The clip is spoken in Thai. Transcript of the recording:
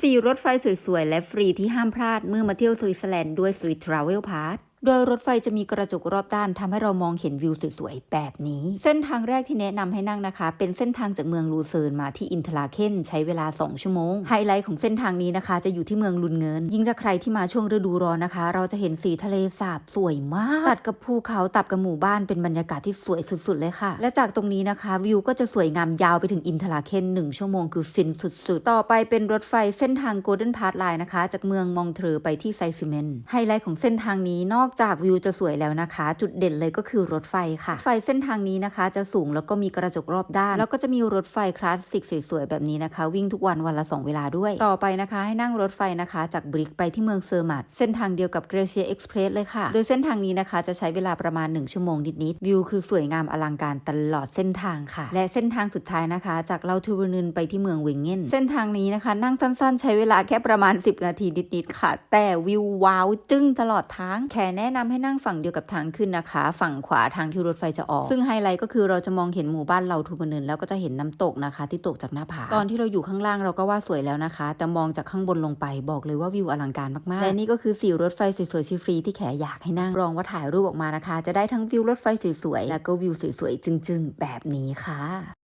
สี่รถไฟสวยๆ และฟรีที่ห้ามพลาดเมื่อมาเที่ยวสวิตเซอร์แลนด์ด้วยสวิตทราเวลพาร์ท โดยรถไฟจะมีกระจกรอบด้านทำให้เรามองเห็นวิวสวยๆ แบบนี้ เส้นทางแรกที่แนะนำให้นั่งนะคะ เป็นเส้นทางจากเมืองลูเซิร์นมาที่อินทราเคนใช้เวลา 2 ชั่วโมง ไฮไลท์ของเส้นทางนี้นะคะ จะอยู่ที่เมืองลุนเงิน ยิ่งถ้าใครที่มาช่วงฤดูร้อนนะคะ เราจะเห็นสีทะเลสาบสวยมาก ตัดกับภูเขาตัดกับหมู่บ้านเป็นบรรยากาศที่สวยสุดๆ เลยค่ะ และจากตรงนี้นะคะ วิวก็จะสวยงามยาวไปถึงอินทราเคนหนึ่งชั่วโมงคือฟินสุดๆ ต่อไปเป็นรถไฟเส้นทางโกลเด้นพาร์ทไลน์นะคะ จากเมืองมองเทรอไปที่ไซซิเมนไฮไลท์ของเส้นทางนี้นอกจากวิวจะสวยแล้วนะคะ จุดเด่นเลยก็คือรถไฟค่ะ ไฟเส้นทางนี้นะคะ จะสูงแล้วก็มีกระจกรอบด้าน แล้วก็จะมีรถไฟคลาสสิกสวยๆแบบนี้นะคะ วิ่งทุกวันวันละ 2 เวลาด้วย ต่อไปนะคะ ให้นั่งรถไฟนะคะ จากบริกไปที่เมืองเซอร์มัตเส้นทางเดียวกับเกรเซียเอ็กซ์เพรสเลยค่ะ โดยเส้นทางนี้นะคะจะใช้เวลาประมาณ 1 ชั่วโมงนิดๆวิวคือสวยงามอลังการตลอดเส้นทางค่ะ และเส้นทางสุดท้ายนะคะ จากเลาทูรูนึนไปที่เมืองวิงเงนเส้นทางนี้นะคะ นั่งสั้นๆ ใช้เวลาแค่ประมาณ 10 นาทีนิดๆค่ะ แต่วิวว้าวจึ้งตลอดทางแค่แนนะนำให้นั่งฝั่งเดียวกับทางขึ้นนะคะ ฝั่งขวาทางที่รถไฟจะออก ซึ่งไฮไลท์ก็คือเราจะมองเห็นหมู่บ้านเราทูบนึนแล้วก็จะเห็นน้ำตกนะคะ ที่ตกจากหน้าผาตอนที่เราอยู่ข้างล่างเราก็ว่าสวยแล้วนะคะ แต่มองจากข้างบนลงไปบอกเลยว่าวิวอลังการมากๆและนี่ก็คือสี่รถไฟสวยๆฟรีที่แขอยากให้นั่งรองว่าถ่ายรูปออกมานะคะ จะได้ทั้งวิวรถไฟสวยๆแล้วก็วิวสวยๆจึงๆ แบบนี้ค่ะ